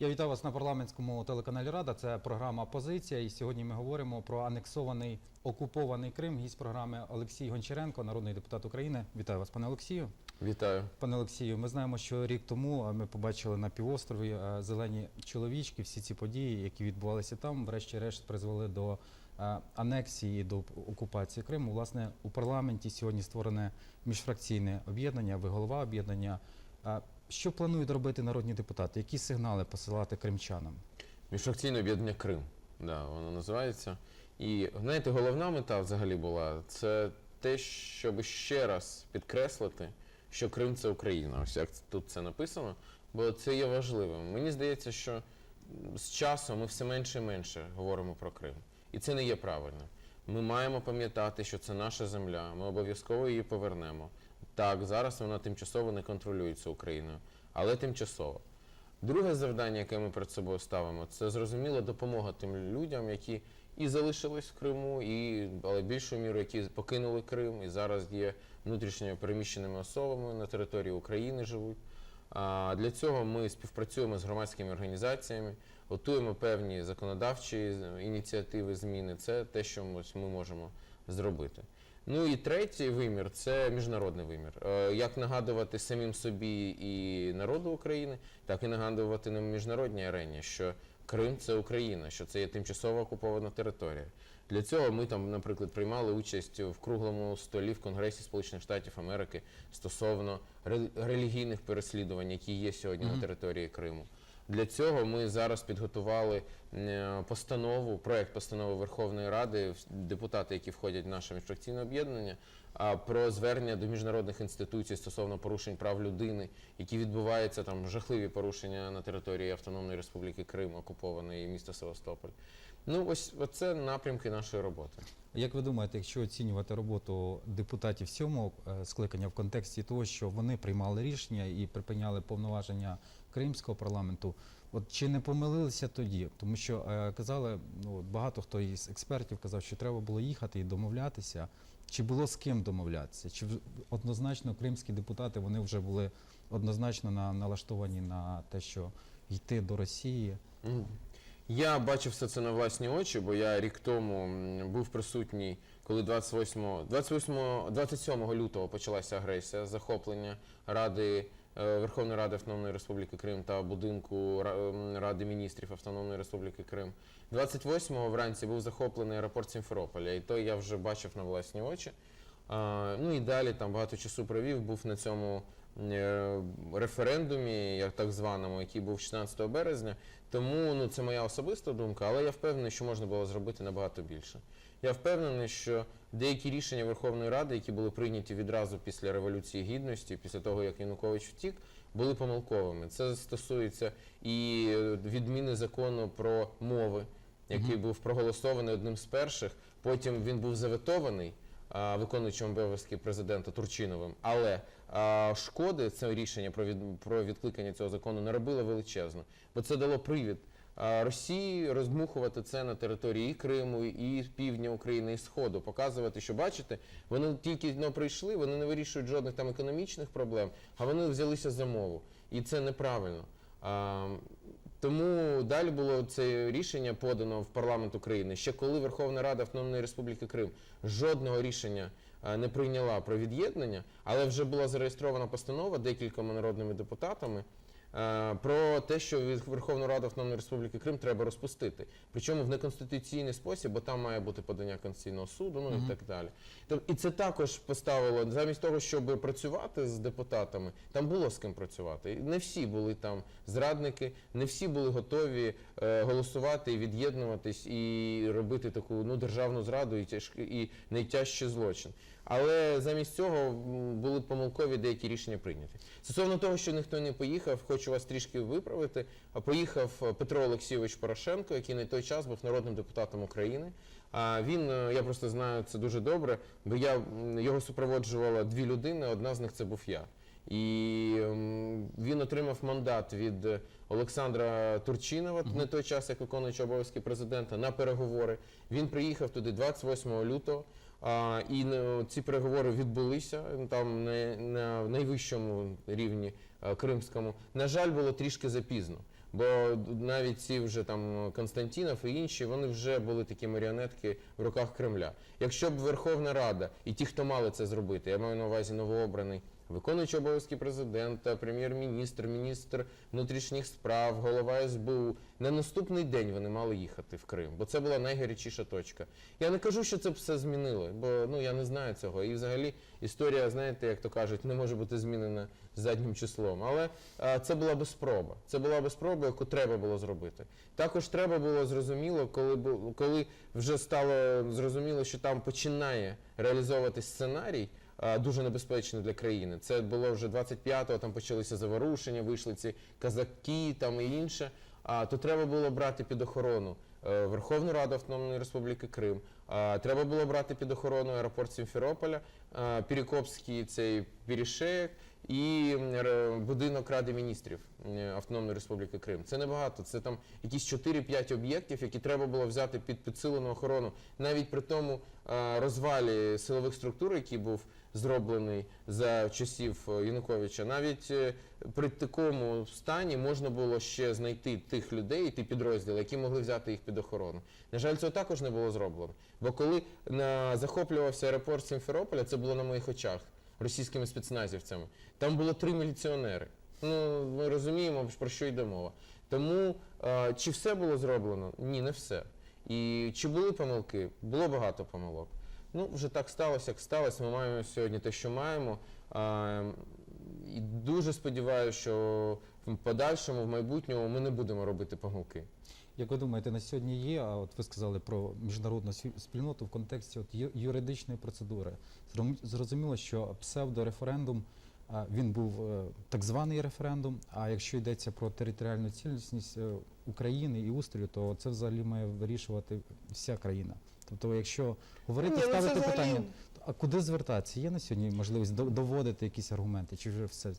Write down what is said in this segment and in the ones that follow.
Я вітаю вас на парламентському телеканалі Рада. Це програма Позиція. І сьогодні ми говоримо про анексований окупований Крим. Гість програми Олексій Гончаренко, народний депутат України. Вітаю вас, пане Олексію. Вітаю. Пане Олексію, ми знаємо, що рік тому ми побачили на півострові зелені чоловічки. Всі ці події, які відбувалися там, врешті-решт призвели до анексії, до окупації Криму. Власне, у парламенті сьогодні створене міжфракційне об'єднання. Ви голова об'єднання. Що планують робити народні депутати? Які сигнали посилати кримчанам? Міжфракційне об'єднання Крим. Да, воно називається. І знаєте, головна мета взагалі була це те, щоб ще раз підкреслити, що Крим це Україна. Ось як тут це написано, бо це є важливим. Мені здається, що з часом ми все менше і менше говоримо про Крим. І це не є правильно. Ми маємо пам'ятати, що це наша земля, ми обов'язково її повернемо. Так, зараз вона тимчасово не контролюється Україною, але тимчасово. Друге завдання, яке ми перед собою ставимо, це зрозуміла допомога тим людям, які і залишились в Криму, і але більшою мірою, які покинули Крим і зараз є внутрішньо переміщеними особами на території України живуть. А для цього ми співпрацюємо з громадськими організаціями, готуємо певні законодавчі ініціативи, зміни. Це те, що ми можемо зробити. Ну і третій вимір це міжнародний вимір. Е, Як нагадувати самим собі і народу України, так і нагадувати на міжнародній арені, що Крим це Україна, що це є тимчасово окупована територія. Для цього ми там, наприклад, приймали участь в круглому столі в Конгресі Сполучених Штатів Америки стосовно рел- релігійних переслідувань, які є сьогодні на території Криму. Для цього ми зараз підготували е, постанову, проект постанови Верховної Ради, депутати, які входять в наше міжфракційне об'єднання, про звернення до міжнародних інституцій стосовно порушень прав людини, які відбуваються там жахливі порушення на території Автономної Республіки Крим, окупованої міста Севастополь. Ну ось це напрямки нашої роботи. Як ви думаєте, якщо оцінювати роботу депутатів сьомого е, скликання в контексті того, що вони приймали рішення і припиняли повноваження Кримського парламенту, от чи не помилилися тоді? Тому що е, казали, ну багато хто із експертів казав, що треба було їхати і домовлятися. Чи було з ким домовлятися? Чи однозначно кримські депутати вони вже були однозначно на, налаштовані на те, що йти до Росії? Я бачив все це на власні очі, бо я рік тому був присутній, коли 28, 28, 27 лютого почалася агресія, захоплення Ради Верховної Ради Автономної Республіки Крим та будинку Ради міністрів Автономної Республіки Крим. 28-го вранці був захоплений аеропорт Сімферополя, і то я вже бачив на власні очі. Ну і далі там багато часу провів, був на цьому е, референдумі, як так званому, який був 16 березня. Тому ну, це моя особиста думка, але я впевнений, що можна було зробити набагато більше. Я впевнений, що деякі рішення Верховної Ради, які були прийняті відразу після Революції Гідності, після того, як Янукович втік, були помилковими. Це стосується і відміни закону про мови, який був проголосований одним з перших. Потім він був заветований виконуючим обов'язки президента Турчиновим. Але а, шкоди це рішення про від про відкликання цього закону не робило величезно, бо це дало привід. Росії роздмухувати це на території Криму, і півдня України, і Сходу, показувати, що бачите, вони тільки ну, прийшли, вони не вирішують жодних там економічних проблем, а вони взялися за мову. І це неправильно. А, тому далі було це рішення подано в парламент України. Ще коли Верховна Рада Автономної Республіки Крим жодного рішення не прийняла про від'єднання, але вже була зареєстрована постанова декількома народними депутатами. Е, Про те, що від Верховну Раду Автономної Республіки Крим треба розпустити, причому в неконституційний спосіб, бо там має бути подання Конституційного суду, ну і так далі. Тобто, і це також поставило замість того, щоб працювати з депутатами, там було з ким працювати. І Не всі були там зрадники, не всі були готові е, голосувати і від'єднуватись і робити таку ну державну зраду і тяжкі і найтяжчий злочин. Але замість цього були помилкові деякі рішення прийняті. Стосовно того, що ніхто не поїхав, хочу вас трішки виправити. Поїхав е, Петро Олексійович Порошенко, який на той час був народним депутатом України. А він, е, я просто знаю це дуже добре, бо я його супроводжувала дві людини. Одна з них це був я. І він отримав мандат від Олександра Турчинова на той час, як виконуючий обов'язки президента, на переговори. Він приїхав туди 28 лютого. І е, ці переговори відбулися там на, на найвищому рівні е, кримському. На жаль, було трішки запізно. Бо навіть ці вже там Константінов і інші, вони вже були такі маріонетки в руках Кремля. Якщо б Верховна Рада і ті, хто мали це зробити, я маю на увазі новообраний виконуючий обов'язки президента, прем'єр-міністр, міністр внутрішніх справ, голова СБУ. На наступний день вони мали їхати в Крим, бо це була найгарячіша точка. Я не кажу, що це все змінило, бо ну я не знаю цього. І взагалі історія, знаєте, як то кажуть, не може бути змінена заднім числом. Але а, це була би спроба. Це була би спроба, яку треба було зробити. Також треба було зрозуміло, коли коли вже стало зрозуміло, що там починає реалізовуватись сценарій. А, Дуже небезпечний для країни. Це було вже 25-го, там почалися заворушення, вийшли ці казаки там і інше. А то треба було брати під охорону е, Верховну Раду Автономної Республіки Крим. А, Треба було брати під охорону аеропорт Сімферополя, а, Пірікопський цей Пірішеєк і будинок Ради міністрів е, Автономної Республіки Крим. Це небагато. Це там якісь 4-5 об'єктів, які треба було взяти під підсилену охорону, навіть при тому е, розвалі силових структур, який був зроблений за часів е, Януковича. Навіть е, при такому стані можна було ще знайти тих людей, ті підрозділи, які могли взяти їх під охорону. На жаль, цього також не було зроблено. Бо коли захоплювався аеропорт Сімферополя, це було на моїх очах російськими спецназівцями. Там було три міліціонери. Ну, ми розуміємо, про що йде мова. Тому е, чи все було зроблено? Ні, не все. І чи були помилки? Було багато помилок. Ну, вже так сталося, як сталося. Ми маємо сьогодні те, що маємо. І дуже сподіваюся, що в подальшому, в майбутньому, ми не будемо робити помилки. Як ви думаєте, на сьогодні є, а от ви сказали про міжнародну спільноту в контексті от юридичної процедури. Зрозуміло, що псевдореферендум він був е, так званий референдум. А якщо йдеться про територіальну цілісність е, України і устрою, то це взагалі має вирішувати вся країна. Тобто, якщо говорити, Ні, ну це ставити взагалі- питання, а куди звертатися? Є на сьогодні можливість до- доводити якісь аргументи, чи вже все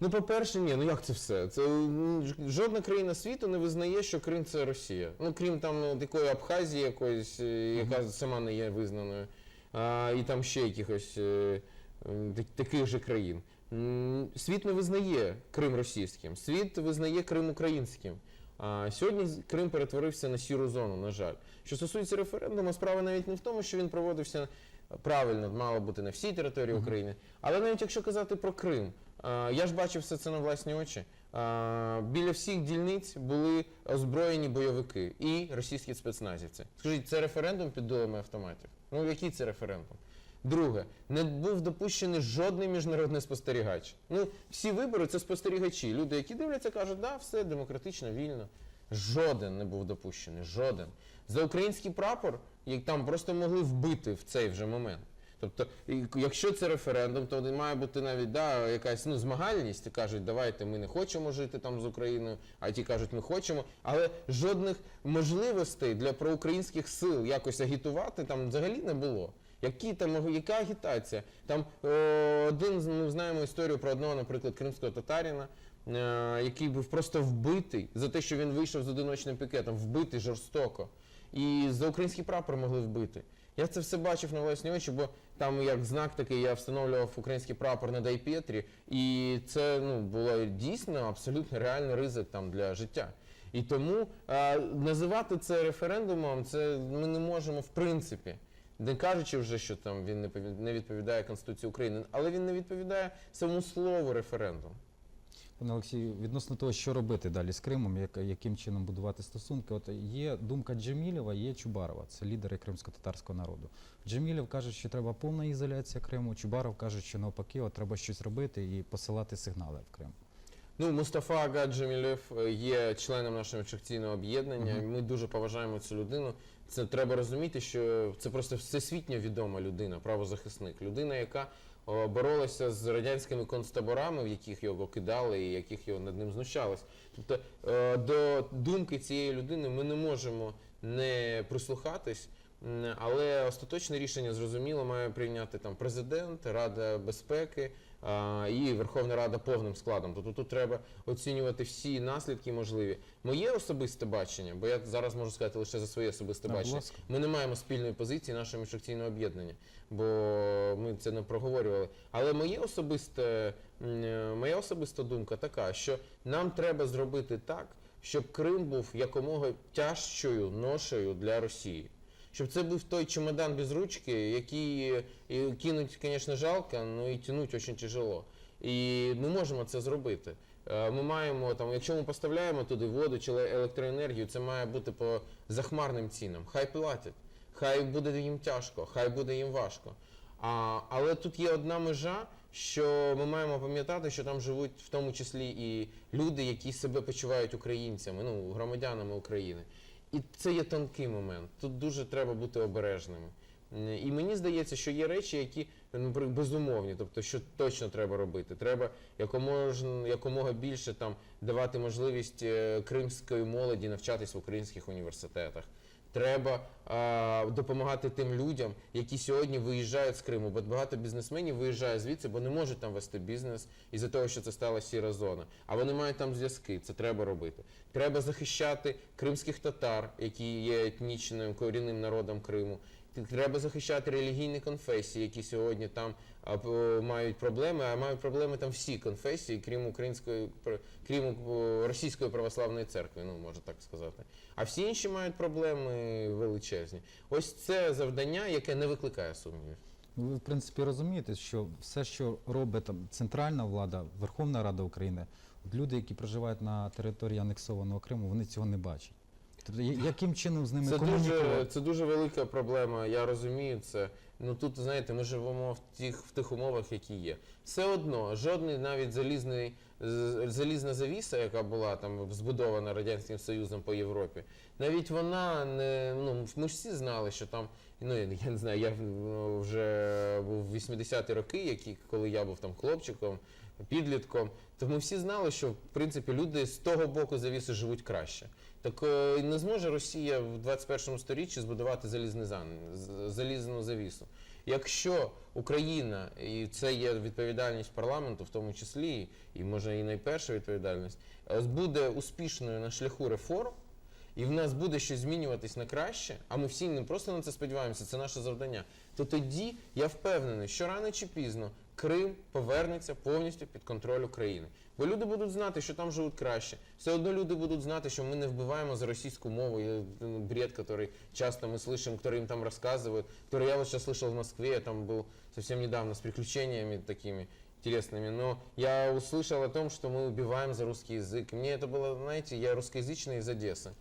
Ну, по-перше, ні, ну як це все? Це м, ж- жодна країна світу не визнає, що Крим це Росія. Ну, крім там ну, такої Абхазії якоїсь, е, яка сама не є визнаною, а, і там ще якихось е, м, так- таких же країн. М, Світ не визнає Крим російським, світ визнає Крим українським. А сьогодні Крим перетворився на сіру зону, на жаль. Що стосується референдуму, справа навіть не в тому, що він проводився правильно, мало бути на всій території України. Але навіть якщо казати про Крим, я ж бачив все це на власні очі. Біля всіх дільниць були озброєні бойовики і російські спецназівці. Скажіть, це референдум під дулами автоматів? Ну який це референдум? Друге, не був допущений жодний міжнародний спостерігач. Ну, всі вибори це спостерігачі. Люди, які дивляться, кажуть, да, все демократично, вільно. Жоден не був допущений, жоден. За український прапор їх там просто могли вбити в цей вже момент. Тобто, якщо це референдум, то має бути навіть да, якась ну, змагальність. Кажуть, давайте ми не хочемо жити там з Україною, а ті кажуть, ми хочемо. Але жодних можливостей для проукраїнських сил якось агітувати там взагалі не було. Які там яка агітація? Там е, один ми знаємо історію про одного, наприклад, кримського татарина, е, який був просто вбитий за те, що він вийшов з одиночним пікетом, вбитий жорстоко. І за український прапор могли вбити. Я це все бачив на власні очі, бо там як знак такий я встановлював український прапор на Дайпетрі, і це ну було дійсно абсолютно реальний ризик там для життя. І тому е, називати це референдумом, це ми не можемо в принципі. Не кажучи вже, що там він не пові- не відповідає Конституції України, але він не відповідає самому слову референдум. Пане Олексію, відносно того, що робити далі з Кримом, як, яким чином будувати стосунки, от є думка Джемілєва, є Чубарова, це лідери кримсько-татарського народу. Джемілєв каже, що треба повна ізоляція Криму. Чубаров каже, що навпаки, от треба щось робити і посилати сигнали в Крим. Ну, Мустафа Ага е, є членом нашого міжфракційного об'єднання. Мгм. Ми дуже поважаємо цю людину. Це треба розуміти, що це просто всесвітньо відома людина, правозахисник. Людина, яка о, боролася з радянськими концтаборами, в яких його кидали і яких його над ним знущались. Тобто е, до думки цієї людини ми не можемо не прислухатись. Але остаточне рішення зрозуміло має прийняти там президент, Рада безпеки а, і Верховна Рада повним складом. Тобто тут треба оцінювати всі наслідки можливі. Моє особисте бачення, бо я зараз можу сказати лише за своє особисте бачення. ласка. Ми не маємо спільної позиції нашого міжфракційного об'єднання, бо ми це не проговорювали. Але моє особисте, моя особиста думка така, що нам треба зробити так, щоб Крим був якомога тяжчою ношею для Росії. Щоб це був той чемодан без ручки, який і кинуть, звісно, жалко, але і тянуть дуже тяжело. І ми можемо це зробити. Е, Ми маємо там, якщо ми поставляємо туди воду чи електроенергію, це має бути по захмарним цінам. Хай платять, хай буде їм тяжко, хай буде їм важко. А, але тут є одна межа, що ми маємо пам'ятати, що там живуть в тому числі і люди, які себе почувають українцями, ну громадянами України. І це є тонкий момент. Тут дуже треба бути обережними. І мені здається, що є речі, які безумовні, тобто, що точно треба робити. Треба якомога, якомога більше там давати можливість е, кримської молоді навчатись в українських університетах. Треба а, допомагати тим людям, які сьогодні виїжджають з Криму, бо багато бізнесменів виїжджає звідси, бо не можуть там вести бізнес із-за того, що це стала сіра зона. А вони мають там зв'язки. Це треба робити. Треба захищати кримських татар, які є етнічним корінним народом Криму. Треба захищати релігійні конфесії, які сьогодні там мають проблеми, а мають проблеми там всі конфесії, крім української, крім е, російської православної церкви, ну можна так сказати. А всі інші мають проблеми величезні. Ось це завдання, яке не викликає сумнівів. Ну, Ви, в принципі, розумієте, що все, що робить там центральна влада, Верховна Рада України, люди, які проживають на території анексованого Криму, вони цього не бачать. Тобто, я- яким чином з ними Це дуже, це дуже велика проблема, я розумію це. Ну тут, знаєте, ми живемо в тих, в тих умовах, які є. Все одно, жодний навіть залізний, з- залізна завіса, яка була там збудована Радянським Союзом по Європі, навіть вона не. Ну, ми ж всі знали, що там. Ну, я не знаю, я ну, вже був в 80-ті роки, які, коли я був там хлопчиком, підлітком, то ми всі знали, що в принципі люди з того боку завіси живуть краще. Так е, не зможе Росія в 21 сторіччі збудувати залізну завісу. Якщо Україна, і це є відповідальність парламенту, в тому числі, і може і найперша відповідальність, е, буде успішною на шляху реформ, і в нас буде щось змінюватись на краще, а ми всі не просто на це сподіваємося, це наше завдання. То тоді я впевнений, що рано чи пізно Крим повернеться повністю під контроль України. Бо люди будуть знати, що там живуть краще. Все одно люди будуть знати, що ми не вбиваємо за російську мову. І, ну, бред, который часто мы слышим, который им там рассказывают, который я вот сейчас слышал в Москве, я там был совсем недавно с приключениями такими интересными, но я услышал о том, что мы убиваем за русский язык. Мне это было, знаете, я русскоязычный из Одессы.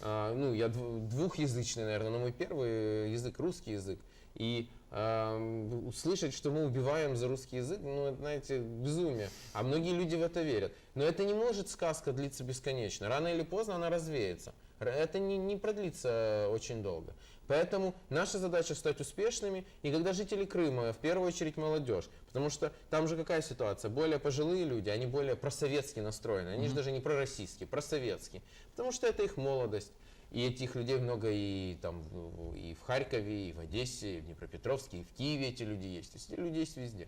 А, ну, я дв- двухязычный, наверное, но мой первый язык русский язык. И а, м, услышать, что мы убиваем за русский язык, ну, это, знаете, безумие. А многие люди в это верят. Но это не может сказка длиться бесконечно. Рано или поздно она развеется. Р- Это не, не продлится очень долго. Поэтому наша задача стать успешными. И когда жители Крыма, в первую очередь молодежь, потому что там же какая ситуация? Более пожилые люди, они более просоветски настроены. Они же даже не пророссийские, просоветские. Потому что это их молодость. И этих людей много и там и в Харькове, и в Одессе, и в Днепропетровске, и в Киеве эти люди есть. То есть эти люди есть везде.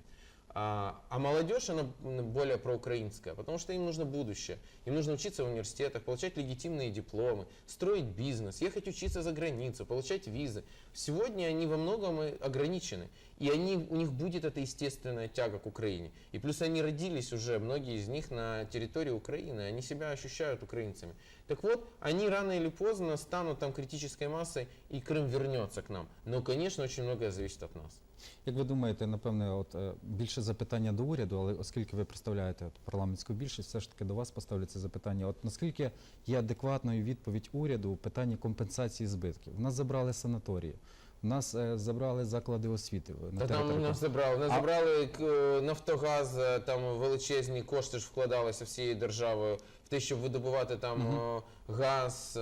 А, а молодежь, она более проукраинская, потому что им нужно будущее. Им нужно учиться в университетах, получать легитимные дипломы, строить бизнес, ехать учиться за границу, получать визы. Сегодня они во многом ограничены. И они, у них будет эта естественная тяга к Украине. И плюс они родились уже, многие из них на территории Украины, они себя ощущают украинцами. Так вот, они рано или поздно станут там критической массой, и Крым вернется к нам. Но, конечно, очень многое зависит от нас. Як ви думаєте, напевне, от е, більше запитання до уряду, але оскільки ви представляєте от, парламентську більшість, все ж таки до вас поставляться запитання. От наскільки є адекватною відповідь уряду у питанні компенсації збитків? У нас забрали санаторії, нас е, забрали заклади освіти на Та там території. нас забрали. Нас А- забрали е, Нафтогаз, е, там величезні кошти ж вкладалися всією державою в те, щоб видобувати там е, газ, е,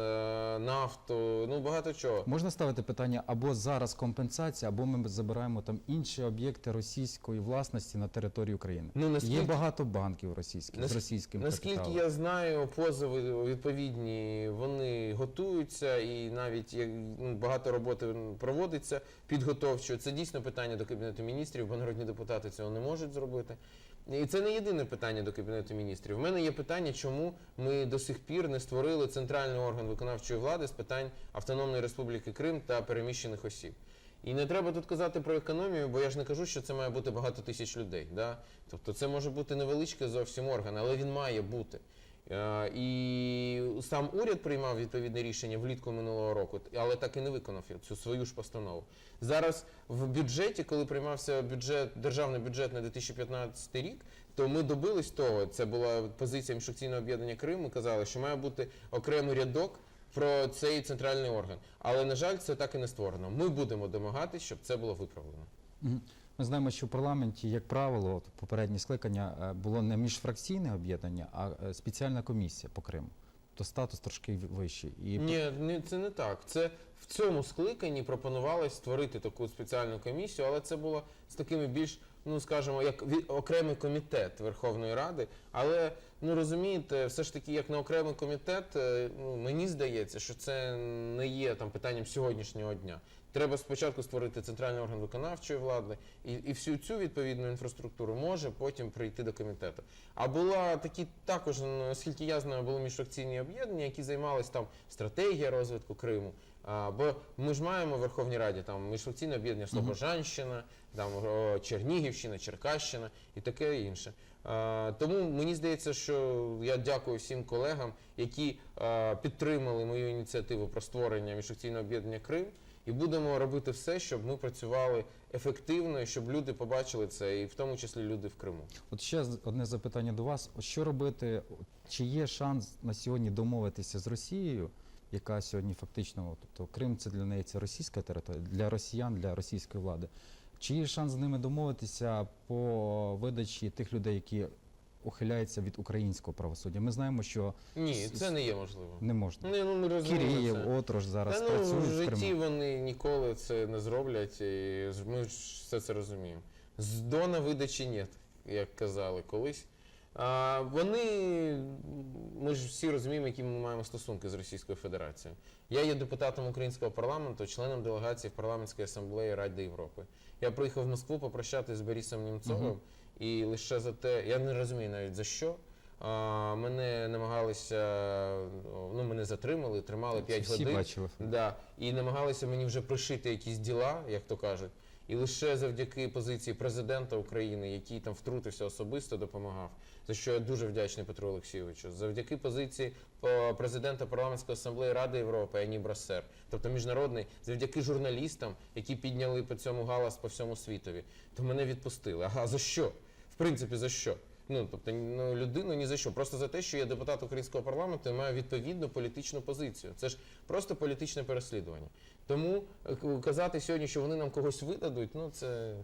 нафту, ну багато чого. Можна ставити питання або зараз компенсація, або ми забираємо там інші об'єкти російської власності на території України. Ну, наскільки- Є багато банків російських з російським Наскільки капіталом. я знаю, позови відповідні вони готуються, і навіть є, ну, багато роботи проводиться підготовчо. Це дійсно питання до кабінету міністрів, бо народні депутати цього не можуть зробити. І це не єдине питання до кабінету міністрів. У мене є питання, чому ми до сих пір не створили центральний орган виконавчої влади з питань Автономної Республіки Крим та переміщених осіб. І не треба тут казати про економію, бо я ж не кажу, що це має бути багато тисяч людей. Да? Тобто це може бути невеличкий зовсім орган, але він має бути. Е, І сам уряд приймав відповідне рішення влітку минулого року, але так і не виконав цю свою ж постанову. Зараз в бюджеті, коли приймався бюджет, державний бюджет на 2015 рік, то ми добились того. Це була позиція міжфракційного об'єднання Крим. Ми казали, що має бути окремий рядок про цей центральний орган. Але на жаль, це так і не створено. Ми будемо домагатись, щоб це було виправлено. Ми знаємо, що в парламенті, як правило, попереднє скликання е, було не міжфракційне об'єднання, а е, спеціальна комісія по Криму. То статус трошки вищий. І Ні, ні, це не так. Це в цьому скликанні пропонувалось створити таку спеціальну комісію, але це було з такими більш, ну скажімо, як окремий комітет Верховної Ради. Але ну розумієте, все ж таки, як на окремий комітет, е, ну мені здається, що це не є там питанням сьогоднішнього дня. Треба спочатку створити центральний орган виконавчої влади, і, і всю цю відповідну інфраструктуру може потім прийти до комітету. А була такі також, наскільки я знаю, були міжфракційні об'єднання, які займалися там стратегія розвитку Криму. А, бо ми ж маємо в Верховній Раді там міжфракційне об'єднання Слобожанщина, там Чернігівщина, Черкащина і таке інше. А, тому мені здається, що я дякую всім колегам, які а, підтримали мою ініціативу про створення міжфракційного об'єднання Крим. І будемо робити все, щоб ми працювали ефективно, і щоб люди побачили це, і в тому числі люди в Криму. От ще одне запитання до вас: що робити? Чи є шанс на сьогодні домовитися з Росією, яка сьогодні фактично, тобто Крим це для неї це російська територія, для росіян, для російської влади. Чи є шанс з ними домовитися по видачі тих людей, які ухиляються від українського правосуддя? Ми знаємо, що Ні, це не є можливо. не можна. Не, ну, ми розуміємо Кирієв, це. Отрош зараз Та, ну, працюють в в житті Криму. вони ніколи це не зроблять, і ми ж все це розуміємо. З дона видачі нет, як казали колись. Вони, ми ж всі розуміємо, які ми маємо стосунки з Російською Федерацією. Я є депутатом українського парламенту, членом делегації в парламентській асамблеї Ради Європи. Я приїхав в Москву попрощатися з Борисом Німцовим, Мгм. і лише за те, я не розумію навіть за що. А, мене намагалися, ну мене затримали, тримали 5 Всі годин. бачили. Да, і намагалися мені вже пришити якісь діла, як то кажуть. І лише завдяки позиції президента України, який там втрутився особисто, допомагав, за що я дуже вдячний Петру Олексійовичу. Завдяки позиції е, президента парламентської асамблеї Ради Європи Ані Брасер, тобто міжнародний, завдяки журналістам, які підняли по цьому галас по всьому світові, то мене відпустили. Ага, за що? В принципі, за що? Ну, тобто, ну, людину ні за що. Просто за те, що я депутат українського парламенту і маю відповідну політичну позицію. Це ж просто політичне переслідування. Тому е, казати сьогодні, що вони нам когось видадуть, ну це,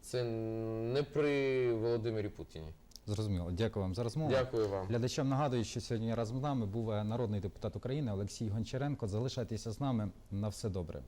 це не при Володимирі Путіні. Зрозуміло. Дякую вам за розмову. Дякую вам. Глядачам нагадую, що сьогодні разом з нами був народний депутат України Олексій Гончаренко. Залишайтеся з нами на все добре.